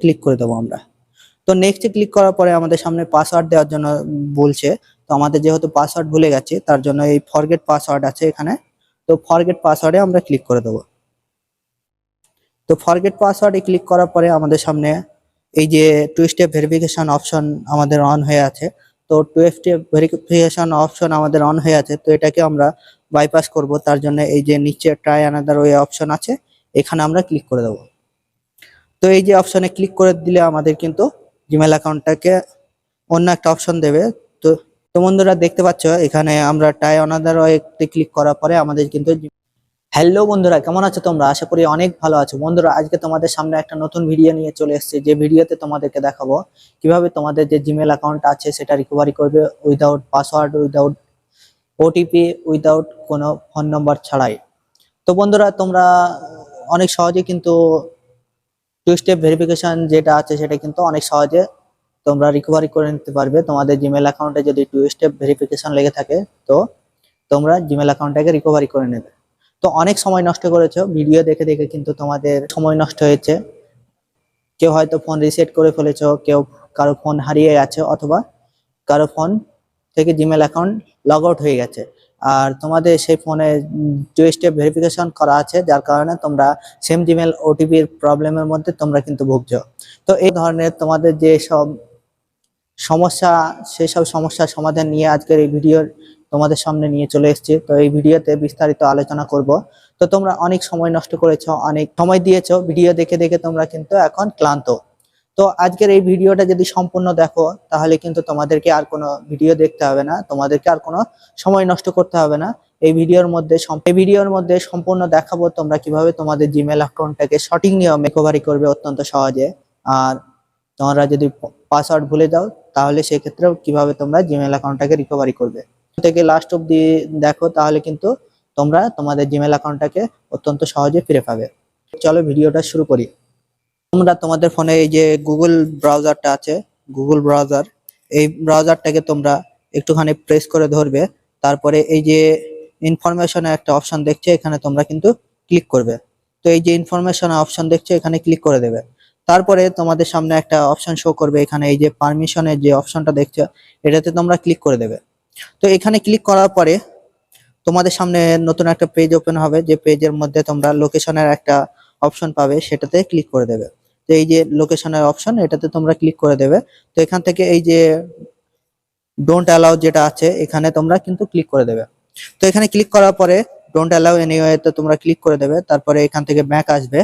Click করে দেবো আমরা। তো নেক্সটে ক্লিক করার পরে আমাদের সামনে পাসওয়ার্ড দেওয়ার জন্য বলছে। তো আমাদের যেহেতু পাসওয়ার্ড ভুলে গেছে, তার জন্য এই ফরগেট পাসওয়ার্ড আছে এখানে। তো ফরগেট পাসওয়ার্ডে আমরা ক্লিক করে দেবো। তো ফরগেট পাসওয়ার্ডে ক্লিক করার পরে আমাদের সামনে এই যে টু স্টেপ ভেরিফিকেশন অপশন আমাদের অন হয়ে আছে। তো টু স্টেপ ভেরিফিকেশন অপশন আমাদের অন হয়ে আছে। তো এটাকে আমরা বাইপাস করব। তার জন্য এই যে নিচে ট্রাই আনাদার ওয়ে অপশন আছে, এখানে আমরা ক্লিক করে দেবো। তো এই যে অপশনে ক্লিক করে দিলে আমাদের কিন্তু জিমেল অ্যাকাউন্টটাকে অন্য একটা অপশন দেবে। তো তো বন্ধুরা দেখতে পাচ্ছ, এখানে আমরা টাই অনাদার ওয়েতে ক্লিক করার পরে আমাদের কিন্তু হ্যালো বন্ধুরা, কেমন আছো তোমরা? আশা করি অনেক ভালো আছো। বন্ধুরা, আজকে তোমাদের সামনে একটা নতুন ভিডিও নিয়ে চলে এসেছে। যে ভিডিওতে তোমাদেরকে দেখাবো, কীভাবে তোমাদের যে জিমেল অ্যাকাউন্ট আছে, সেটা রিকভারি করবে without password without OTP without কোনো ফোন নম্বর ছাড়াই। তো বন্ধুরা, তোমরা অনেক সহজে কিন্তু টু স্টেপ ভেরিফিকেশন যেটা আছে সেটা কিন্তু অনেক সহজে তোমরা রিকভারি করে নিতে পারবে। তোমাদের জিমেল অ্যাকাউন্টে যদি টু স্টেপ ভেরিফিকেশন লেগে থাকে, তো তোমরা জিমেল অ্যাকাউন্টটাকে রিকভারি করে নেবে। তো অনেক সময় নষ্ট করেছ ভিডিও দেখে দেখে কিন্তু তোমাদের সময় নষ্ট হয়েছে। কেউ হয়তো ফোন রিসেট করে ফেলেছো, কেউ কারও ফোন হারিয়ে গেছে অথবা কারও ফোন থেকে জিমেল অ্যাকাউন্ট লগ আউট হয়ে গেছে। আর তোমাদের সেই ফোনে টু স্টেপ ভেরিফিকেশন করা আছে, যার কারণে তোমরা সেম জিমেল ওটিপির প্রবলেমের মধ্যে তোমরা কিন্তু ভুগছো। তো এই ধরনের তোমাদের যে সব সমস্যা সেসব সমস্যার সমাধান নিয়ে আজকের এই ভিডিওর তোমাদের সামনে নিয়ে চলে এসেছি। তো এই ভিডিওতে বিস্তারিত আলোচনা করব। তো তোমরা অনেক সময় নষ্ট করেছ, অনেক সময় দিয়েছ ভিডিও দেখে দেখে তোমরা কিন্তু এখন ক্লান্ত। তো আজকের এই ভিডিওটা যদি সম্পূর্ণ দেখো, তাহলে কিন্তু তোমাদেরকে আর কোনো ভিডিও দেখতে হবে না। তোমাদেরকে আর কোনো সময় নষ্ট করতে হবে না। এই ভিডিওর মধ্যে এই ভিডিওর মধ্যে সম্পূর্ণ দেখাবো তোমরা কীভাবে তোমাদের জিমেল অ্যাকাউন্টটাকে সঠিক নিয়মে রিকভারি করবে অত্যন্ত সহজে। আর তোমরা যদি পাসওয়ার্ড ভুলে যাও, তাহলে সেক্ষেত্রেও কীভাবে তোমরা জিমেল অ্যাকাউন্টটাকে রিকভারি করবে। থেকে লাস্ট অব্দি দেখো, তাহলে কিন্তু তোমরা তোমাদের জিমেল অ্যাকাউন্টটাকে অত্যন্ত সহজে ফিরে পাবে। চলো ভিডিওটা শুরু করি। তোমরা তোমাদের ফোনে এই যে গুগল ব্রাউজারটা আছে গুগল ব্রাউজার এই ব্রাউজারটাকে তোমরা একটুখানি প্রেস করে ধরবে, তারপরে এই যে ইনফরমেশনের একটা অপশন দেখছে, এখানে তোমরা কিন্তু ক্লিক করবে। তো এই যে ইনফরমেশন অপশন দেখছ, এখানে ক্লিক করে দেবে। তারপরে তোমাদের সামনে একটা অপশন শো করবে, এখানে এই যে পারমিশনের যে অপশনটা দেখছ, এটাতে তোমরা ক্লিক করে দেবে। তো এখানে ক্লিক করার পরে তোমাদের সামনে নতুন একটা পেজ ওপেন হবে, যে পেজের মধ্যে তোমরা লোকেশনের একটা অপশন পাবে, সেটাতে ক্লিক করে দেবে। তো এই যে লোকেশনের অপশন এটাতে তোমরা ক্লিক করে দেবে। তো এখান থেকে এই যে ডোন্ট অ্যালাউ যেটা আছে, এখানে তোমরা কিন্তু ক্লিক করে দেবে। তো এখানে ক্লিক করার পরে ডোন্ট অ্যালাউ এনিওয়ে তো তোমরা ক্লিক করে দেবে। তারপরে এখান থেকে ব্যাক আসবে।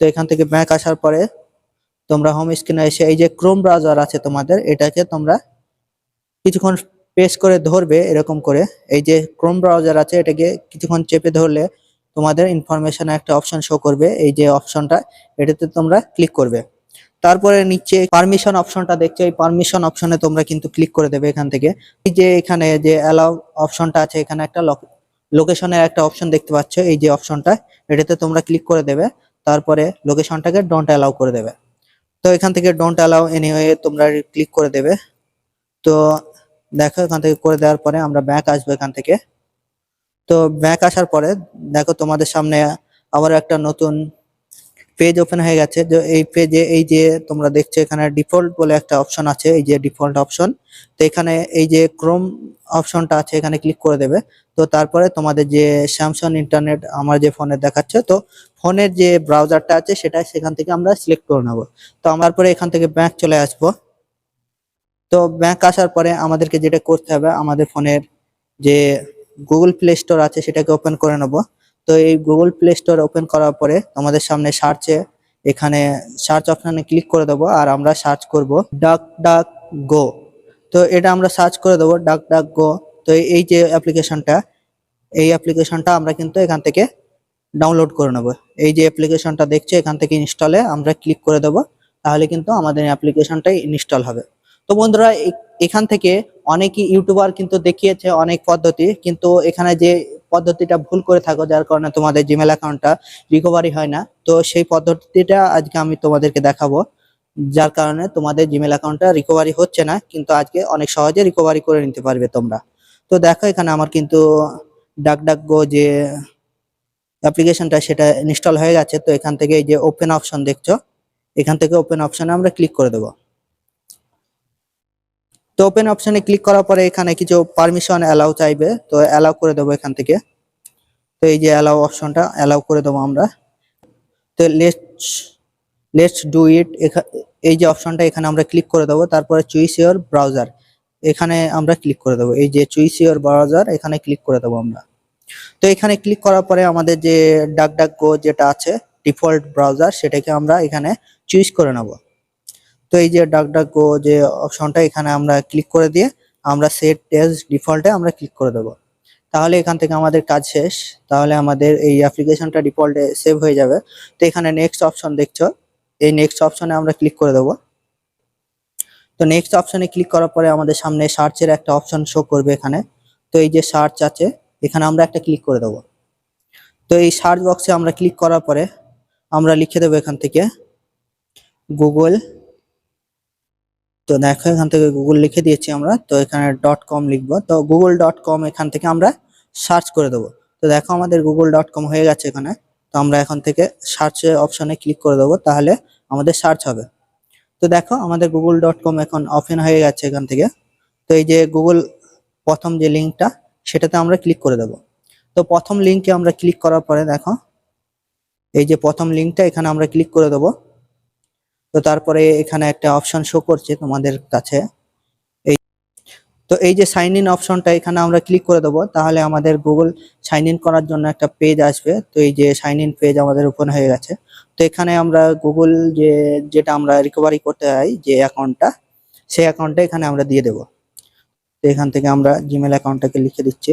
তো এখান থেকে ব্যাক আসার পরে তোমরা হোম স্ক্রিনে এসে এই যে ক্রোম ব্রাউজার আছে তোমাদের, এটাকে তোমরা কিছুক্ষণ পেস করে ধরবে এরকম করে। এই যে ক্রোম ব্রাউজার আছে, এটাকে কিছুক্ষণ চেপে ধরলে তোমাদের ইনফরমেশনে একটা অপশন শো করবে। এই যে অপশনটা এটাতে তোমরা ক্লিক করবে। তারপরে নিচে পারমিশন অপশনটা দেখছ। এই পারমিশন অপশনে তোমরা কিন্তু ক্লিক করে দেবে এখান থেকে। এই যে এখানে যে অ্যালাউ অপশনটা আছে, এখানে একটা লোকেশনের একটা অপশন দেখতে পাচ্ছ। এই যে অপশনটা এটাতে তোমরা ক্লিক করে দেবে। তারপরে লোকেশনটাকে ডোন্ট অ্যালাউ করে দেবে। তো এখান থেকে ডোন্ট অ্যালাউ এনিওয়ে তোমরা ক্লিক করে দেবে। তো দেখো এখান থেকে করে দেওয়ার পরে আমরা ব্যাক আসব এখান থেকে। তো ব্যাক আসার পরে দেখো তোমাদের সামনে আবার একটা নতুন পেজ ওপেন হয়ে গেছে। যে এই পেজে এই যে তোমরা দেখছ এখানে ডিফল্ট বলে একটা অপশন আছে, এই যে ডিফল্ট অপশন তো এখানে এই যে ক্রোম অপশনটা আছে, এখানে ক্লিক করে দেবে। তো তারপরে তোমাদের যে স্যামসাং ইন্টারনেট আমার যে ফোনে দেখাচ্ছে, তো ফোনের যে ব্রাউজারটা আছে, সেটা সেখান থেকে আমরা সিলেক্ট করে নেব। তো আমার পরে এখান থেকে ব্যাক চলে আসব। তো ব্যাংক আসার পরে আমাদেরকে যেটা করতে হবে, আমাদের ফোনের যে গুগল প্লে স্টোর আছে, সেটাকে ওপেন করে নেব। তো এই গুগল প্লে স্টোর ওপেন করার পরে আমাদের সামনে সার্চে এখানে সার্চ অপশানে ক্লিক করে দেবো আর আমরা সার্চ করব ডাক ডাক গো তো এটা আমরা সার্চ করে দেবো ডাক ডাক গো তো এই যে অ্যাপ্লিকেশনটা এই অ্যাপ্লিকেশনটা আমরা কিন্তু এখান থেকে ডাউনলোড করে নেব। এই যে অ্যাপ্লিকেশনটা দেখছ, এখান থেকে ইনস্টলে আমরা ক্লিক করে দেবো। তাহলে কিন্তু আমাদের অ্যাপ্লিকেশনটাই ইনস্টল হবে। তো বন্ধুরা এখান থেকে অনেকই ইউটিউবার কিন্তু দেখিয়েছে অনেক পদ্ধতি, কিন্তু এখানে যে পদ্ধতিটা ভুল করে থাকো, যার কারণে তোমাদের জিমেল অ্যাকাউন্টটা রিকভারি হয় না, তো সেই পদ্ধতিটা আজকে আমি তোমাদেরকে দেখাবো। যার কারণে তোমাদের জিমেল অ্যাকাউন্টটা রিকভারি হচ্ছে না, কিন্তু আজকে অনেক সহজে রিকভারি করে নিতে পারবে তোমরা। তো দেখো, এখানে আমার কিন্তু ডাক ডাক গো যে অ্যাপ্লিকেশনটা, সেটা ইনস্টল হয়ে গেছে, তো এখান থেকে এই যে ওপেন অপশন দেখছ, এখান থেকে ওপেন অপশনে আমরা ক্লিক করে দেব। তো ওপেন অপশনে ক্লিক করার পরে এখানে কিছু পারমিশন অ্যালাউ চাইবে, তো অ্যালাউ করে দেবো এখান থেকে। তো এই যে অ্যালাউ অপশনটা অ্যালাউ করে দেবো আমরা। তো লেটস লেটস ডু ইট এই যে অপশনটা এখানে আমরা ক্লিক করে দেবো, তারপরে চুইস ইওর ব্রাউজার এখানে আমরা ক্লিক করে দেবো। এই যে চুইস ইওর ব্রাউজার এখানে ক্লিক করে দেবো আমরা। তো এখানে ক্লিক করার পরে আমাদের যে ডাক ডাক গো যেটা আছে ডিফল্ট ব্রাউজার সেটাকে আমরা এখানে চুইস করে নেব। তো এই যে ডাক ডাক গো যে অপশনটা এখানে আমরা ক্লিক করে দিয়ে আমরা সেট এজ ডিফল্টে আমরা ক্লিক করে দেবো। তাহলে এখান থেকে আমাদের কাজ শেষ। তাহলে আমাদের এই অ্যাপ্লিকেশনটা ডিফল্টে সেভ হয়ে যাবে। তো এখানে নেক্সট অপশন দেখছ? এই নেক্সট অপশনে আমরা ক্লিক করে দেবো। তো নেক্সট অপশনে ক্লিক করার পরে আমাদের সামনে সার্চের একটা অপশন শো করবে এখানে। তো এই যে সার্চ আছে, এখানে আমরা একটা ক্লিক করে দেবো। তো এই সার্চ বক্সে আমরা ক্লিক করার পরে আমরা লিখে দেবো এখান থেকে গুগল তো দেখো, এখান থেকে গুগল লিখে দিয়েছি আমরা। তো এখানে ডট কম লিখব। তো গুগল ডট কম এখান থেকে আমরা সার্চ করে দেবো। তো দেখো, আমাদের গুগল ডট কম হয়ে গেছে এখানে। তো আমরা এখান থেকে সার্চ অপশনে ক্লিক করে দেবো, তাহলে আমাদের সার্চ হবে। তো দেখো, আমাদের গুগল ডট কম এখন ওপেন হয়ে গেছে এখান থেকে। তো এই যে গুগল প্রথম যে লিঙ্কটা সেটাতে আমরা ক্লিক করে দেব। তো প্রথম লিঙ্কে আমরা ক্লিক করার পরে দেখো, এই যে প্রথম লিঙ্কটা এখানে আমরা ক্লিক করে দেব। তো তারপরে এখানে একটা অপশন শো করছে তোমাদের কাছে। এই তো এই যে সাইন ইন অপশনটা এখানে আমরা ক্লিক করে দেবো, তাহলে আমাদের গুগল সাইন ইন করার জন্য একটা পেজ আসবে। তো এই যে সাইন ইন পেজ আমাদের ওপেন হয়ে গেছে। তো এখানে আমরা গুগল যে, যেটা আমরা রিকভারি করতে চাই, যে অ্যাকাউন্টটা সেই অ্যাকাউন্টটা এখানে আমরা দিয়ে দেবো। তো এখান থেকে আমরা জিমেল অ্যাকাউন্টটাকে লিখে দিচ্ছি।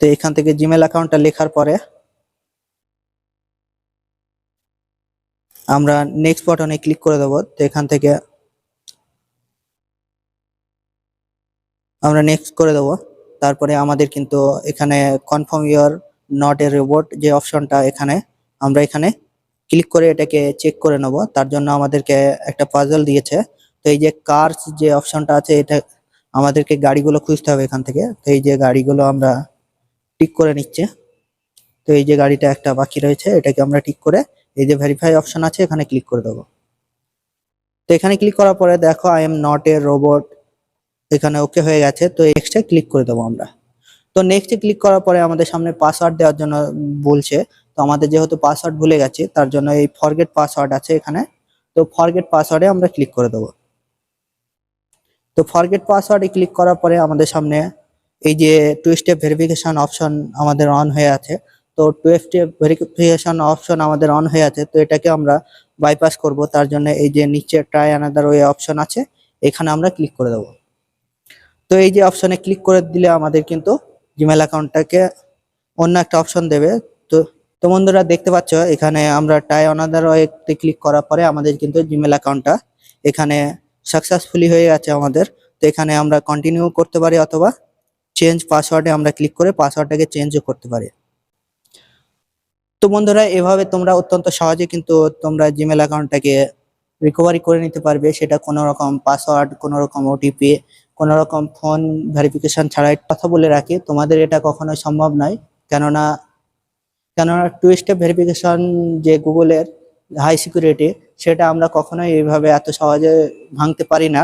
তো এখান থেকে জিমেল অ্যাকাউন্টটা লেখার পরে আমরা নেক্সট বাটনে ক্লিক করে দেবো, তো এখান থেকে আমরা নেক্সট করে দেবো। তারপরে আমাদের কিন্তু এখানে confirm you're not a robot যে অপশনটা এখানে, আমরা এখানে ক্লিক করে এটাকে চেক করে নেব। তার জন্য আমাদেরকে একটা পাজল দিয়েছে। তো এই যে কার্স যে অপশনটা আছে, এটা আমাদেরকে গাড়িগুলো খুঁজতে হবে এখান থেকে। তো এই যে গাড়িগুলো আমরা টিক করে নিচ্ছে। তো এই যে গাড়িটা একটা বাকি রয়েছে, এটাকে আমরা টিক করে এই যে ভেরিফাই অপশন আছে, এখানে ক্লিক করে দেবো। তো এখানে ক্লিক করার পরে দেখো I am not a robot এখানে ওকে হয়ে গেছে, তো নেক্সটে ক্লিক করে দেবো আমরা। তো নেক্সটে ক্লিক করার পরে আমাদের সামনে পাসওয়ার্ড দেওয়ার জন্য বলছে, তো আমাদের যেহেতু পাসওয়ার্ড ভুলে গেছি, তার জন্য এই ফরগেট পাসওয়ার্ড আছে এখানে, তো ফরগেট পাসওয়ার্ডে আমরা ক্লিক করে দেবো। তো ফরগেট পাসওয়ার্ডে ক্লিক করার পরে আমাদের সামনে এই যে টু স্টেপ ভেরিফিকেশন অপশন আমাদের অন হয়ে আছে তো টু স্টেপ ভেরিফিকেশন অপশন আমাদের অন হয়ে আছে, তো এটাকে আমরা বাইপাস করব। তার জন্য এই যে নিচে ট্রাই আনাদার ওয়ে অপশন আছে, এখানে আমরা ক্লিক করে দেবো। তো এই যে অপশনে ক্লিক করে দিলে আমাদের কিন্তু জিমেল অ্যাকাউন্টটাকে অন্য একটা অপশন দেবে। তো তো বন্ধুরা দেখতে পাচ্ছ, এখানে আমরা টাই অনাদার ওয়েতে ক্লিক করার পরে আমাদের কিন্তু জিমেল অ্যাকাউন্টটা এখানে সাকসেসফুলি হয়ে গেছে আমাদের। তো এখানে আমরা কন্টিনিউ করতে পারি অথবা চেঞ্জ পাসওয়ার্ডে আমরা ক্লিক করে পাসওয়ার্ডটাকে চেঞ্জও করতে পারি। তো বন্ধুরা, এভাবে তোমরা অত্যন্ত সহজে কিন্তু তোমরা জিমেল অ্যাকাউন্টটাকে রিকভারি করে নিতে পারবে। সেটা কোনো রকম পাসওয়ার্ড কোনো রকম ওটিপি কোনো রকম ফোন ভেরিফিকেশন ছাড়াই কথা বলে রাখি। তোমাদের এটা কখনোই সম্ভব নয়। কেননা কেননা টু স্টেপ ভেরিফিকেশন যে গুগলের হাই সিকিউরিটি সেটা আমরা কখনোই এইভাবে এত সহজে ভাঙতে পারি না।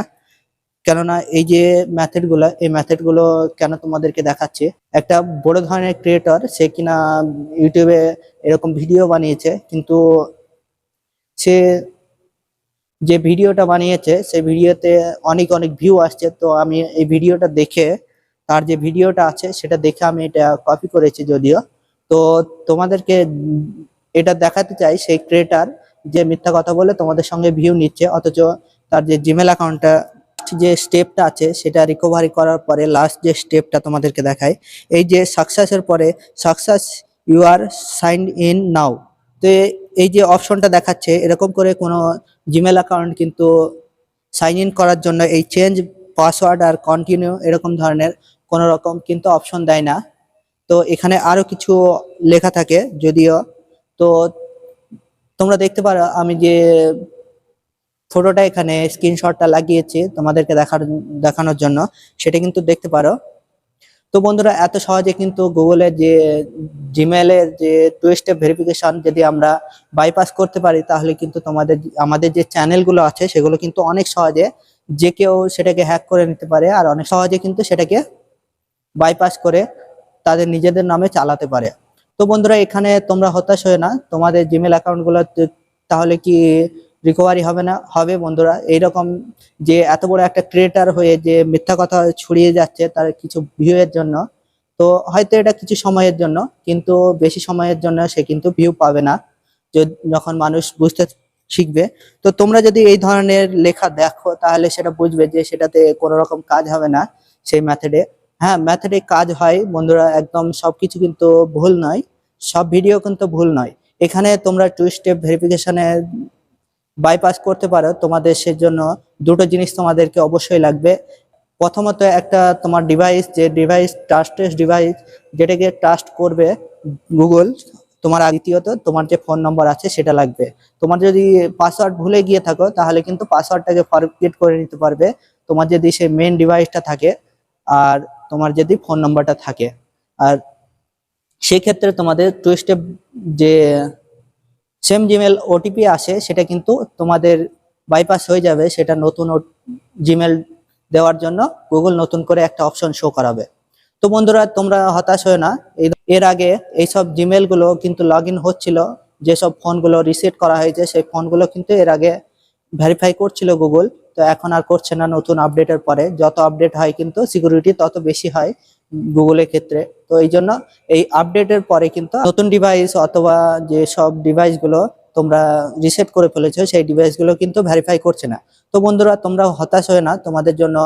কেননা এই যে মেথডগুলো, এই মেথডগুলো কেন তোমাদেরকে দেখাচ্ছে? একটা বড় ধরনের ক্রিয়েটর সে কিনা ইউটিউবে এরকম ভিডিও বানিয়েছে, কিন্তু সে যে ভিডিওটা বানিয়েছে সেই ভিডিওতে অনেক অনেক ভিউ আসছে। তো আমি এই ভিডিওটা দেখে, তার যে ভিডিওটা আছে, সেটা দেখে আমি এটা কপি করেছি যদিও। তো তোমাদেরকে এটা দেখাতে চাই, সেই ক্রিয়েটার যে মিথ্যা কথা বলে তোমাদের সঙ্গে ভিউ নিচ্ছে, অথচ তার যে জিমেল অ্যাকাউন্টটা যে স্টেপটা আছে, সেটা রিকভারি করার পরে লাস্ট যে স্টেপটা তোমাদেরকে দেখায় এই যে সাকসেসের পরে success you are sign in now তো এই যে অপশনটা দেখাচ্ছে, এরকম করে কোনো জিমেল অ্যাকাউন্ট কিন্তু সাইন ইন করার জন্য এই চেঞ্জ পাসওয়ার্ড আর কন্টিনিউ এরকম ধরনের কোনো রকম কিন্তু অপশন দেয় না। তো এখানে আরও কিছু লেখা থাকে যদিও। তো তোমরা দেখতে পারো, আমি যে ফটোটা এখানে স্ক্রিনশটটা লাগিয়েছি তোমাদেরকে দেখার, দেখানোর জন্য। সেটা কিন্তু দেখতে পারো। তো বন্ধুরা, এত সহজে কিন্তু গুগলের যে জিমেলের যে টু স্টেপ ভেরিফিকেশন যদি আমরা বাইপাস করতে পারি, তাহলে কিন্তু তোমাদের, আমাদের যে চ্যানেলগুলো আছে, সেগুলো কিন্তু অনেক সহজে যে কেউ সেটাকে হ্যাক করে নিতে পারে আর অনেক সহজে কিন্তু সেটাকে বাইপাস করে তাদের নিজেদের নামে চালাতে পারে। তো বন্ধুরা, এখানে তোমরা হতাশ হয়ে না, তোমাদের জিমেল অ্যাকাউন্টগুলো তাহলে কি রিকভারি হবে না, হবে বন্ধুরা। এইরকম যে এত বড় একটা ক্রিয়েটার হয়ে যে মিথ্যা কথা ছড়িয়ে যাচ্ছে তার কিছু ভিউ এর জন্য, তো হয়তো এটা কিছু সময়ের জন্য, কিন্তু বেশি সময়ের জন্য সে কিন্তু ভিউ পাবে না যখন মানুষ বুঝতে শিখবে। তো তোমরা যদি এই ধরনের লেখা দেখো, তাহলে সেটা বুঝবে যে সেটাতে কোনো রকম কাজ হবে না সেই মেথডে হ্যাঁ মেথডে কাজ হয়, বন্ধুরা, একদম সবকিছু কিন্তু ভুল নয়, সব ভিডিও কিন্তু ভুল নয়। এখানে তোমরা টু স্টেপ ভেরিফিকেশনে বাইপাস করতে পারো, তোমাদের সেজন্য দুটো জিনিস তোমাদেরকে অবশ্যই লাগবে। প্রথমত একটা তোমার ডিভাইস যে ডিভাইস ট্রাস্টেড ডিভাইস যেটাকে ট্রাস্ট করবে গুগল তোমার দ্বিতীয়ত তোমার যে ফোন নম্বর আছে সেটা লাগবে। তোমার যদি পাসওয়ার্ড ভুলে গিয়ে থাকো, তাহলে কিন্তু পাসওয়ার্ডটাকে ফরগেট করে নিতে পারবে। তোমার যদি সেই মেন ডিভাইসটা থাকে, আর তোমার যদি ফোন নম্বরটা থাকে। আর সেই ক্ষেত্রে তোমাদের টু স্টেপ যে সেম জিমেল ওটিপি আসে, সেটা কিন্তু তোমাদের বাইপাস হয়ে যাবে, সেটা নতুন জিমেল দেওয়ার জন্য গুগল নতুন করে একটা অপশন শো করাবে। তো বন্ধুরা, তোমরা হতাশ হয়ে না এর আগে এইসব জিমেলগুলো কিন্তু লগ ইন হচ্ছিল, যেসব ফোনগুলো রিসেট করা হয়েছে, সেই ফোনগুলো কিন্তু এর আগে ভেরিফাই করছিল গুগল তো এখন আর করছে না নতুন আপডেটের পরে। যত আপডেট হয় কিন্তু সিকিউরিটি তত বেশি হয় গুগলের ক্ষেত্রে। তো এই জন্য এই আপডেটের পরে কিন্তু নতুন ডিভাইস অথবা যে সব ডিভাইসগুলো তোমরা রিসেট করে ফেলেছো, সেই ডিভাইসগুলো কিন্তু ভেরিফাই করছে না। তো বন্ধুরা, তোমরা হতাশ হয়ে না, তোমাদের জন্য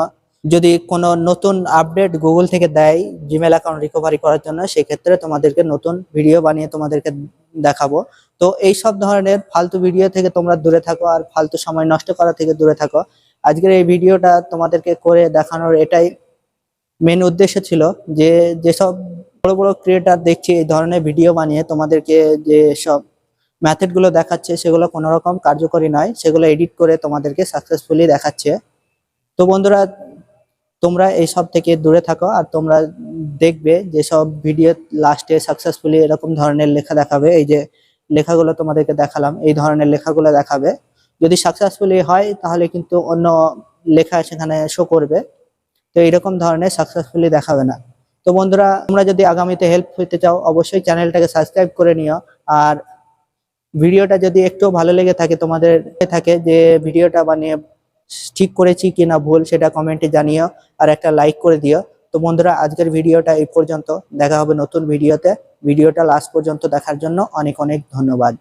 যদি কোনো নতুন আপডেট গুগল থেকে দেয় জিমেল অ্যাকাউন্ট রিকভারি করার জন্য, সেক্ষেত্রে তোমাদেরকে নতুন ভিডিও বানিয়ে তোমাদেরকে দেখাবো। তো এই সব ধরনের ফালতু ভিডিও থেকে তোমরা দূরে থাকো আর ফালতু সময় নষ্ট করা থেকে দূরে থাকো। আজকের এই ভিডিওটা তোমাদেরকে করে দেখানোর এটাই। মেন উদ্দেশ্য ছিল যে, যেসব বড় বড় ক্রিয়েটার দেখছি এই ধরনের ভিডিও বানিয়ে তোমাদেরকে যে সব মেথডগুলো দেখাচ্ছে, সেগুলো কোনো রকম কার্যকরী নয়, সেগুলো এডিট করে তোমাদেরকে সাকসেসফুলি দেখাচ্ছে। তো বন্ধুরা, তোমরা এই সব থেকে দূরে থাকো আর তোমরা দেখবে যে সব ভিডিও লাস্টে সাকসেসফুলি এরকম ধরনের লেখা দেখাবে। এই যে লেখাগুলো তোমাদেরকে দেখালাম, এই ধরনের লেখাগুলো দেখাবে। যদি সাকসেসফুলি হয়, তাহলে কিন্তু অন্য লেখা সেখানে শো করবে। তো এইরকম ধরনের সাকসেসফুলি দেখাবে না। তো বন্ধুরা, তোমরা যদি আগামীতে হেল্প হতে চাও, অবশ্যই চ্যানেলটাকে সাবস্ক্রাইব করে নিও। আর ভিডিওটা যদি একটু ভালো লেগে থাকে, তোমাদের থাকে যে ভিডিওটা বানিয়ে ঠিক করেছি কিনা ভুল, সেটা কমেন্টে জানিও আর একটা লাইক করে দিও। তো বন্ধুরা, আজকের ভিডিওটা এই পর্যন্ত। দেখা হবে নতুন ভিডিওতে। ভিডিওটা লাস্ট পর্যন্ত দেখার জন্য অনেক অনেক ধন্যবাদ।